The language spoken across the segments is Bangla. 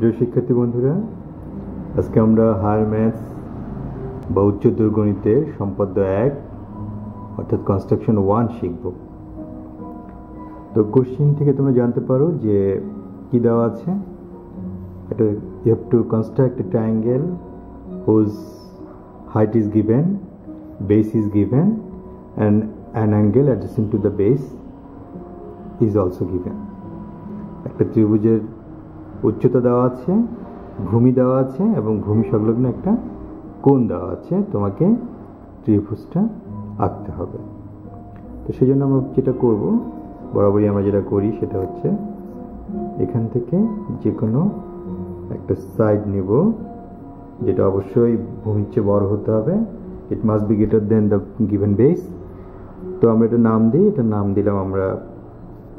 প্রিয় শিক্ষার্থী বন্ধুরা, আজকে আমরা হায়ার ম্যাথস বা উচ্চ দুর্গণিতের সম্পাদ্য এক, অর্থাৎ কনস্ট্রাকশন ওয়ান শিখব। তো কোশ্চিন থেকে তোমরা জানতে পারো যে কি দেওয়া আছে। এটা you have to construct a triangle whose height is given base is given and an angle adjacent to the base is also given একটা ত্রিভুজের উচ্চতা দেওয়া আছে, ভূমি দেওয়া আছে এবং ভূমি সংলগ্ন একটা কোণ দেওয়া আছে। তোমাকে ত্রিভুজটা আঁকতে হবে। তো সেই জন্য আমরা যেটা করব, বরাবরই আমরা যেটা করি সেটা হচ্ছে এখান থেকে যে কোনো একটা সাইড নেব, যেটা অবশ্যই ভূমির চেয়ে বড় হতে হবে। It must be greater than the given base তো আমরা এটা নাম দিই, এটা নাম দিলাম আমরা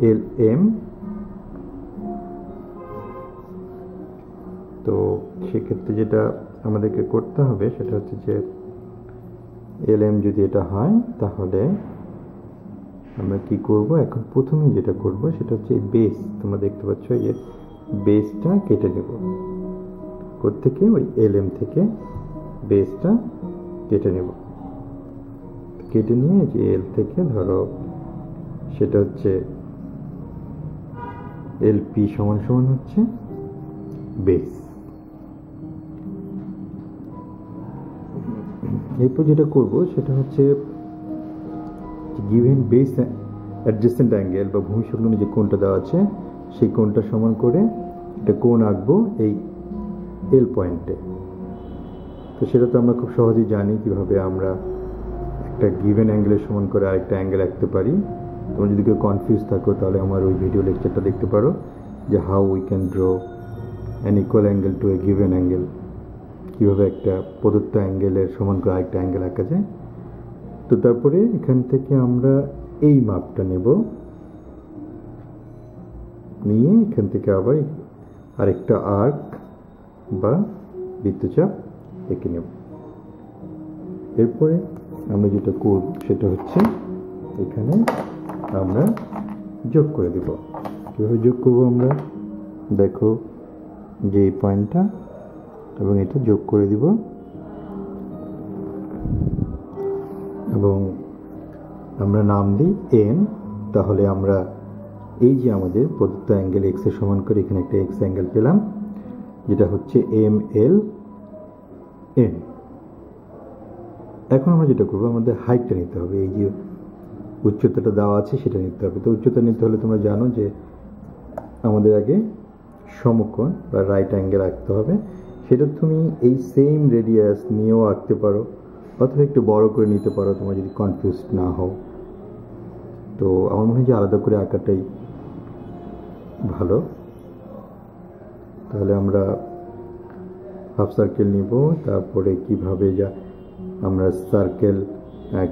এল এম তো সেক্ষেত্রে যেটা আমাদেরকে করতে হবে সেটা হচ্ছে যে এল এম যদি এটা হয়, তাহলে আমরা কি করব? এখন প্রথমে যেটা করব সেটা হচ্ছে এই বেস তোমরা দেখতে পাচ্ছ যে বেসটা কেটে দেব থেকে ওই এল এম থেকে বেসটা কেটে নেব। কেটে নিয়ে যে এল থেকে ধরো সেটা হচ্ছে এল পি সমান সমান হচ্ছে বেস এরপর যেটা করব সেটা হচ্ছে গিভেন বেস অ্যাডজাসেন্ট অ্যাঙ্গেল বা ভূমি সংলগ্ন যে কোণটা দেওয়া আছে, সেই কোণটা সমান করে একটা কোণ আঁকবো এই এল পয়েন্টে তো সেটা তো আমরা খুব সহজেই জানি কীভাবে আমরা একটা গিভেন অ্যাঙ্গেলের সমান করে আরেকটা অ্যাঙ্গেল আঁকতে পারি। তোমরা যদি কেউ কনফিউজ থাকো, তাহলে আমার ওই ভিডিও লেকচারটা দেখতে পারো যে how we can draw an equal angle to a given angle কীভাবে একটা প্রদত্ত অ্যাঙ্গেলের সমান করে আরেকটা অ্যাঙ্গেল আঁকা যায়। তো তারপরে এখান থেকে আমরা এই মাপটা নেব। নিয়ে এখান থেকে আবার আরেকটা আর্ক বা বৃত্তচাপ এঁকে নেব। এরপরে আমরা যেটা করব সেটা হচ্ছে এখানে আমরা যোগ করে দেব। কীভাবে যোগ করব আমরা? দেখো যে এই পয়েন্টটা এবং এটা যোগ করে দিব। এবং আমরা নাম দিই এন তাহলে আমরা এই যে আমাদের প্রদত্ত অ্যাঙ্গেল এক্সের সমান করে এখানে একটা এক্স অ্যাঙ্গেল পেলাম, যেটা হচ্ছে এম এল এন এখন আমরা যেটা করব, আমাদের হাইটটা নিতে হবে। এই যে উচ্চতাটা দেওয়া আছে, সেটা নিতে হবে। তো উচ্চতা নিতে হলে তোমরা জানো যে আমাদের আগে সমকোণ বা রাইট অ্যাঙ্গেল আঁকতে হবে। সেটা তুমি এই সেম রেডিয়াস নিয়েও আঁকতে পারো, অথবা একটু বড় করে নিতে পারো, তোমার যদি কনফিউজ না হও। তো আমার মনে হয় যে আলাদা করে আঁকাটাই ভালো। তাহলে আমরা হাফ সার্কেল নিব, তারপরে কীভাবে যা আমরা সার্কেল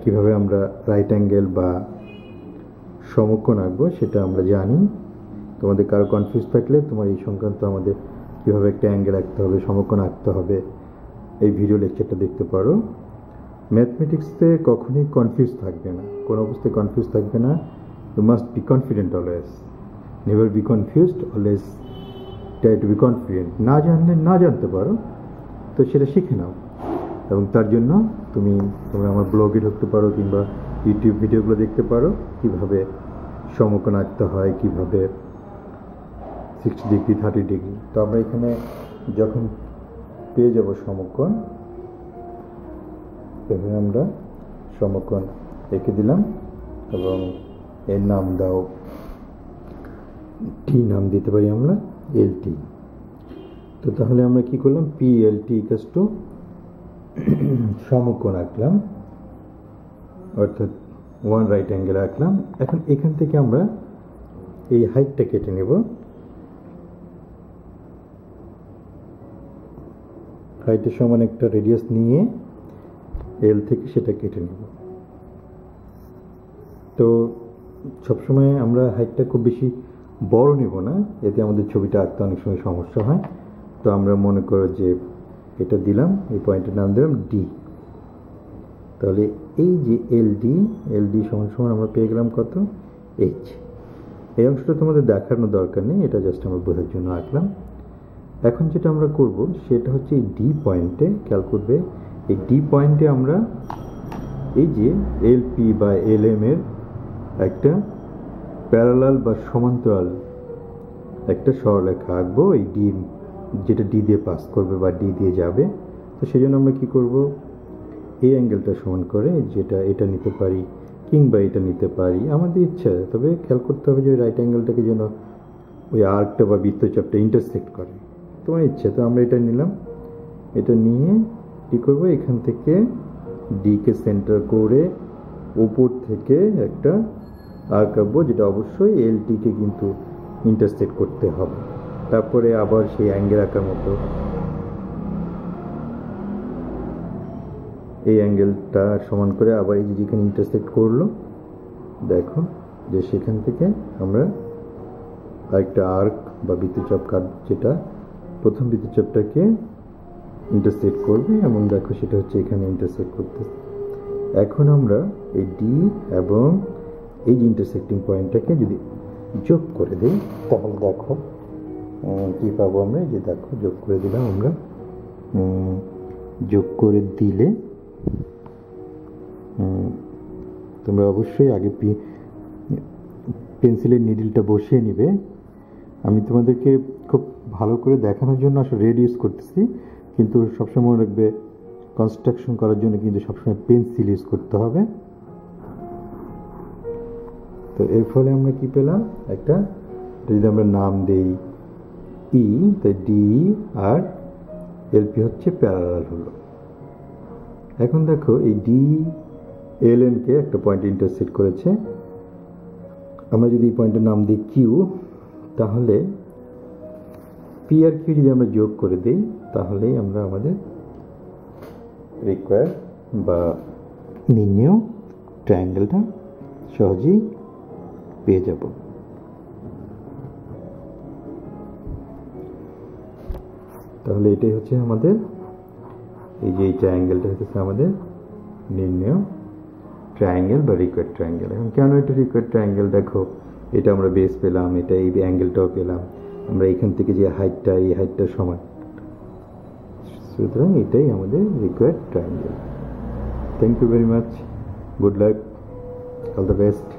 কীভাবে আমরা রাইট অ্যাঙ্গেল বা সমকোণ আঁকবো সেটা আমরা জানি। তোমাদের কারও কনফিউজ থাকলে তোমার এই সংক্রান্ত আমাদের কীভাবে একটা অ্যাঙ্গেল আঁকতে হবে, সমকোণ আঁকতে হবে, এই ভিডিও লেকচারটা দেখতে পারো। ম্যাথমেটিক্সে কখনই কনফিউজ থাকবে না। কোনো অবস্থায় কনফিউজ থাকবে না। You must be confident always never be confused always try to be confident না জানলে না জানতে পারো, তো সেটা শিখে নাও। এবং তার জন্য তুমি, তোমরা আমার ব্লগে ঢুকতে পারো কিংবা ইউটিউব ভিডিওগুলো দেখতে পারো। কীভাবে সমকোণ আঁকতে হয়, কীভাবে সিক্সটি ডিগ্রি থার্টি ডিগ্রি তো আমরা এখানে যখন পেয়ে যাব সমকোণ এভাবে আমরা সমকোণ এঁকে দিলাম এবং এর নাম দাও, টি নাম দিতে পারি আমরা, এল টি। তো তাহলে আমরা কি করলাম? পি এল টি ইকাস টু সমকোণ আঁকলাম, অর্থাৎ ওয়ান রাইট অ্যাঙ্গেল আঁকলাম। এখন এখান থেকে আমরা এই হাইটটা কেটে নেব। হাইটের সমান একটা রেডিয়াস নিয়ে এল থেকে সেটা কেটে নেব। তো সবসময় আমরা হাইটটা খুব বেশি বড় নেব না, এতে আমাদের ছবিটা আঁকতে অনেক সময় সমস্যা হয়। তো আমরা মনে করো যে এটা দিলাম, এই পয়েন্টের নাম দিলাম ডি তাহলে এই যে এল ডি এল ডি সমান সমান আমরা পেয়ে গেলাম কত? এইচ এই অংশটা তোমাদের দেখানোর দরকার নেই, এটা জাস্ট আমরা বোঝার জন্য আঁকলাম। এখন যেটা আমরা করব, সেটা হচ্ছে এই ডি পয়েন্টে খেয়াল করবে। এই ডি পয়েন্টে আমরা এই যে এলপি বা এলএম এর একটা প্যারালাল বা সমান্তরাল একটা সরলরেখা আঁকবো। এই ডি যেটা ডি দিয়ে পাস করবে বা ডি দিয়ে যাবে। তো সেই জন্য আমরা কী করব? এই অ্যাঙ্গেলটা সমান করে যেটা এটা নিতে পারি কিংবা এটা নিতে পারি, আমাদের ইচ্ছা। তবে খেয়াল করতে হবে যে ওই রাইট অ্যাঙ্গেলটাকে যেন ওই আর্কটা বা বৃত্তচাপটা ইন্টারসেক্ট করে। তোমার ইচ্ছে, তো আমরা এটা নিলাম। এটা নিয়ে কী করব? এখান থেকে ডিকে সেন্টার করে উপর থেকে একটা আর্ক আঁকবো যেটা অবশ্যই এলটিকে কিন্তু ইন্টারসেক্ট করতে হবে। তারপরে আবার সেই অ্যাঙ্গেল আঁকার মতো। এই অ্যাঙ্গেলটা সমান করে আবার এই যেখানে ইন্টারসেক্ট করল, দেখো যে সেখান থেকে আমরা আরেকটা আর্ক বা বৃত্তচাপ কাট যেটা প্রথম বৃত্তচাপটাকে ইন্টারসেক্ট করবে এবং দেখো সেটা হচ্ছে এখানে ইন্টারসেক্ট করতে এখন আমরা এই ডি এবং এই যে ইন্টারসেক্টিং পয়েন্টটাকে যদি যোগ করে দিই, তাহলে দেখো কী পাবো আমরা? যে দেখো, যোগ করে দিলাম আমরা। যোগ করে দিলে তোমরা অবশ্যই আগে পেন্সিলের নিডিলটা বসিয়ে নিবে। আমি তোমাদেরকে খুব ভালো করে দেখানোর জন্য আসলে রেড ইউজ করতেছি, কিন্তু সবসময় মনে রাখবে কনস্ট্রাকশন করার জন্য কিন্তু সবসময় পেন্সিল ইউজ করতে হবে। তো এর ফলে আমরা কি পেলাম? একটা, যদি আমরা নাম দেই ই তাই ডি আর এলপি হচ্ছে প্যারালাল হলো। এখন দেখো, এই ডি এল এনকে একটা পয়েন্ট ইন্টারসেক্ট করেছে। আমরা যদি এই পয়েন্টের নাম দিই কিউ তাহলে পি আর কিউ যদি আমরা যোগ করে দিই, তাহলেই আমরা আমাদের রিকোয়ার বা নির্ণয় ট্রায়াঙ্গেলটা সহজেই পেয়ে যাব। তাহলে এটাই হচ্ছে আমাদের, এই যে এই ট্রায়াঙ্গেলটা হচ্ছে আমাদের নির্ণয় ট্রায়াঙ্গেল বা রিকোয়ার ট্রায়াঙ্গেল এখন কেন এটা রিকোয়ার্ড ট্রায়াঙ্গেল দেখো এটা আমরা বেস পেলাম, এটা এই অ্যাঙ্গেলটাও পেলাম। আমরা এখান থেকে যে হাইটটা এই হাইটটা সমান। সুতরাং এটাই আমাদের required triangle thank you very much good luck all the best